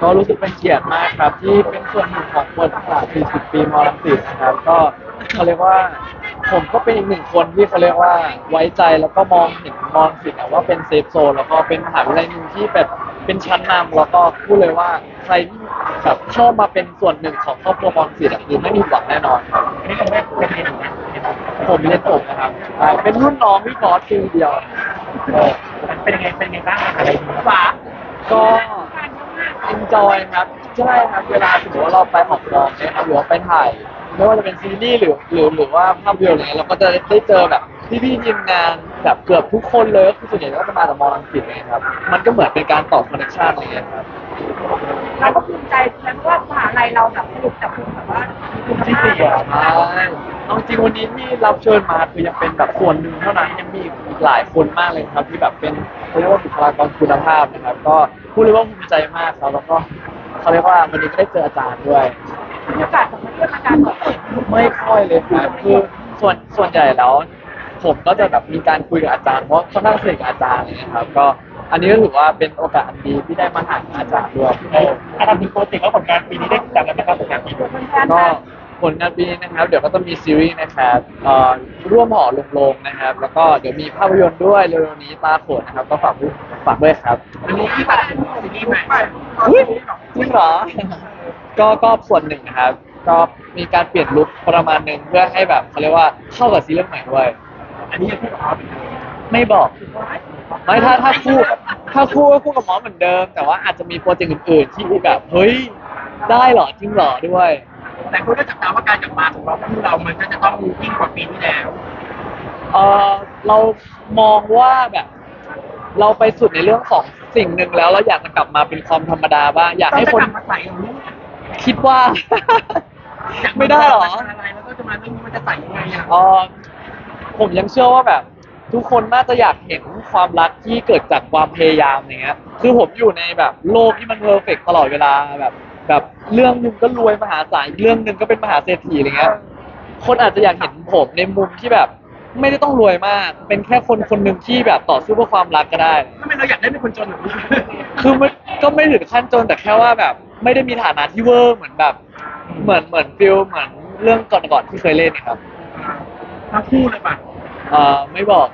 ก็รู้สึกเป็นเกียรติมากครับ ที่เป็นส่วนหนึ่งของประวัติศาสตร์40 ปีมอลังสิตนะครับ ก็เขาเรียกว่า ผมก็เป็นอีกหนึ่งคนที่เขาเรียกว่าไว้ใจแล้วก็มองเห็นมอลังสิตอะว่าเป็นเซฟโซนแล้วก็เป็นมหาวิทยาลัยหนึ่งที่แบบเป็นชั้นนำแล้วก็พูดเลยว่าใครที่แบบเข้ามาเป็นส่วนหนึ่งของครอบครัวมอลังสิตอะคือไม่มีหวังแน่นอนครับนี่เป็นแม่เป็นเรียนอยู่นะผมเรียนจบนะครับอ่าเป็นรุ่นน้องพี่กอสปีเดียวเออมันเป็นยังไงเป็นยังไงบ้างอะไรฝาก็ จอยครับใช่ครับเวลาสมมติว่าเราไปหอกกองเนี่ยครับหรือว่าไปถ่ายไม่ว่าจะเป็นซีรีส์หรือหรือหรือว่าภาพยนตร์อะไรเงี้ยเราก็จะได้เจอแบบพี่ๆทีมงาน แบบเกือบทุกคนเลยก็คือส่วนใหญ่ก็จะมาจากมอลังสิตเลยครับ มันก็เหมือนเป็นการต่อคอนเนคชั่นอะไรเงี้ยครับเราก็ภูมิใจเพราะว่ามหาลัยเราแบบสรุปจากคนแบบว่าคุณที่ภาพเสียใช่เอาจริงวันนี้ที่รับเชิญมาคือยังเป็นแบบส่วนหนึ่งเท่านั้นยังมีอีกหลายคนมากเลยครับ ที่แบบเป็นเขาเรียกว่าบุคลากรคุณภาพนะครับ ก็พูดเลยว่าภูมิใจมากครับแล้วก็เขาเรียกว่าวันนี้ก็ได้เจออาจารย์ด้วยมีโอกาสของมาเที่ยวอาจารย์บอกไม่ค่อยเลยครับคือส่วนส่วนใหญ่แล้ว ผมก็จะแบบมีการคุยกับอาจารย์เพราะเขานั่งสนิทกับอาจารย์อะไรเลยครับก็อันนี้ก็ถือว่าเป็นโอกาสอันดีที่ได้มาหาอาจารย์ด้วยเออถ้าทำถึงโปรเจกต์ว่าผลงานปีนี้ได้ติดตามกันไหมครับผลงานปีนี้แฟนๆก็มาผลงานปีนี้นะครับ เดี๋ยวก็จะมีซีรีส์นะครับเอ่อร่วมหอลงโลงนะครับ แล้วก็เดี๋ยวมีภาพยนตร์ด้วยเร็วๆนี้ตาโขนนะครับ ก็ฝากด้วยฝากด้วยครับอันนี้ที่ตัดซีรีส์ใหม่อุ๊ยจริงเหรอก็ก็ส่วนหนึ่งนะครับ ก็มีการเปลี่ยนลุคประมาณหนึ่งเพื่อให้แบบเขาเรียกว่าเข้ากับซีรีส์ใหม่ด้วย อันนี้ยังพูดกับเขาไม่บอกไม่ถ้าถ้าคู่ถ้าคู่ก็คู่กับหมอเหมือนเดิม แต่ว่าอาจจะมีโปรเจกต์อื่นๆที่แบบเฮ้ยได้เหรอจริงเหรอด้วย แต่คุณก็จับตาว่าการกลับมาของเราคู่เรามันก็จะต้องยิ่งกว่าปีที่แล้วเออเรามองว่าแบบ เราไปสุดในเรื่องของสิ่งหนึ่งแล้วเราอยากจะกลับมาเป็นความธรรมดาบ้างอยากให้คนต้องจะกลับมาใส่อย่างนี้คิดว่า ไม่ได้เหรออะไรแล้วก็จะมาเรื่องนี้มันจะใส่ยังไงอะเออ ผมยังเชื่อว่าแบบ ทุกคนน่าจะอยากเห็นความรักที่เกิดจากความพยายามอย่างเงี้ย คือผมอยู่ในแบบโลกที่มันเพอร์เฟกตลอดเวลาแบบแบบเรื่องหนึ่งก็รวยมหาศาลอีกเรื่องหนึ่งก็เป็นมหาเศรษฐีอะไรเงี้ย คนอาจจะอยากเห็นผมในมุมที่แบบ ไม่ได้ต้องรวยมาก เป็นแค่คนคนหนึ่งที่แบบต่อสู้เพื่อความรักก็ได้ ทำไมเราอยากได้เป็นคนจนแบบนี้ คือมันก็ไม่ถึงขั้นจนแต่แค่ว่าแบบ ไม่ได้มีฐานะที่เวอร์เหมือนแบบ เหมือนเหมือนฟิลเหมือนเรื่องก่อนๆที่เคยเล่นนะครับ ทั้งคู่เลยป่ะ เอ่อไม่บอก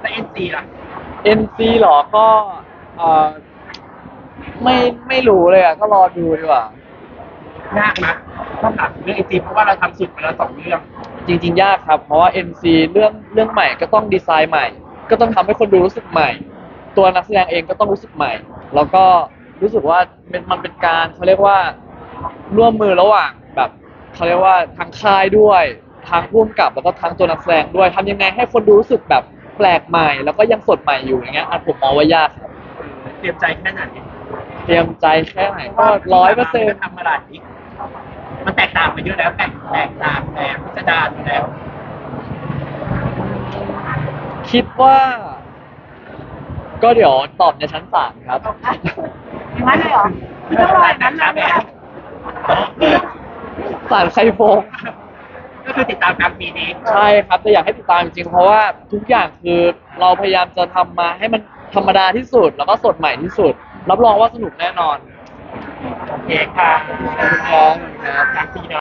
และเอ็นซีล่ะ NC หรอก็เอ่อไม่ไม่รู้เลยอะก็รอดูดีกว่ายากนะต้องถามเรื่องเอ็นซีเพราะว่าเราทำสุดไปแล้วสองเรื่อง จริง ๆ ยากครับ เพราะว่า NC เรื่องเรื่องใหม่ก็ต้องดีไซน์ใหม่ ก็ต้องทำให้คนดูรู้สึกใหม่ ตัวนักแสดงเองก็ต้องรู้สึกใหม่ แล้วก็รู้สึกว่ามันมันเป็นการเขาเรียกว่าร่วมมือระหว่างแบบเขาเรียกว่าทางค่ายด้วย ทางร่วมกับแล้วก็ทางตัวนักแสดงด้วยทำยังไงให้คนดูรู้สึกแบบแปลกใหม่ แล้วก็ยังสดใหม่อยู่อย่างเงี้ยอันผมมองว่ายากครับเตรียมใจแค่ไหนเตรียมใจแค่ไหนก็ร้อยเปอร์เซ็นต์ ทำมาหลายปีมันแตกต่างไปเยอะแล้ว แตกแตกต่างแล้วพิจารณาอยู่แล้ว คิดว่า ก็เดี๋ยวตอบในชั้นศาลครับ อย่างนั้นเลยเหรอไม่ต้องรออย่างนั้นนะเนี่ยศาลใครโฟงก็ คือติดตามกลางปีนี้ใช่ครับแต่อยากให้ติดตามจริงๆเพราะว่าทุกอย่างคือเราพยายามจะทำมาให้มันธรรมดาที่สุด แล้วก็สดใหม่ที่สุด รับรองว่าสนุกแน่นอนโอเคค่ะขอบคุณครับกลางปีเนาะ